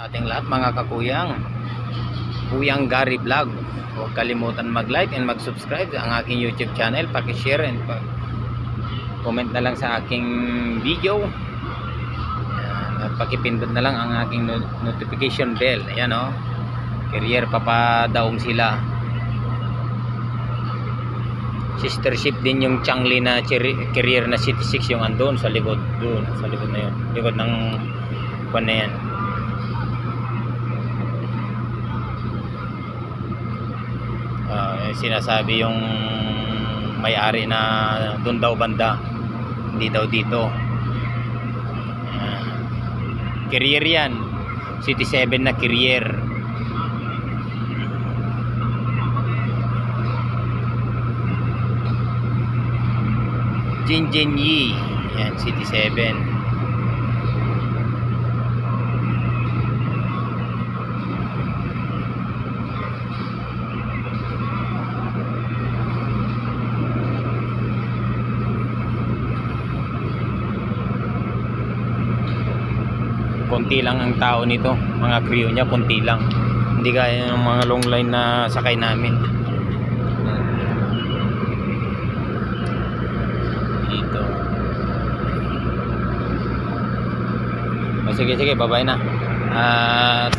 Sa ating lahat mga kakuyang. Kuyang Gary Vlog. Huwag kalimutan mag-like and mag-subscribe ang aking YouTube channel. Paki-share and pa- comment na lang sa aking video. At pakipindot na lang ang aking no- notification bell. Ayan o Career papadaong sila. Sister ship din yung Changli na career na City 6 yung andun sa likod doon sa likod na yun. Likod ng kwan na yan sinasabi yung may-ari na doon daw banda. Hindi daw dito. Ah, career yan. City 7 na career. Jinjin Yi. Yan City 7 konti lang ang tao nito. Mga crew niya konti lang. Hindi gaya ng mga long line na sakay namin. Dito. O sige sige babay na. At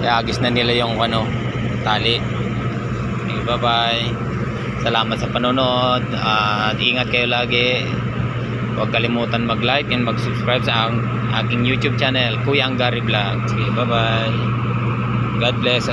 iagis na nila yung ano tali. Okay, bye bye salamat sa panonood. At ingat kayo lagi. Huwag kalimutan mag-like and mag-subscribe sa ang, aking YouTube channel, Kuya Anggari Vlog. Sige, bye-bye. God bless.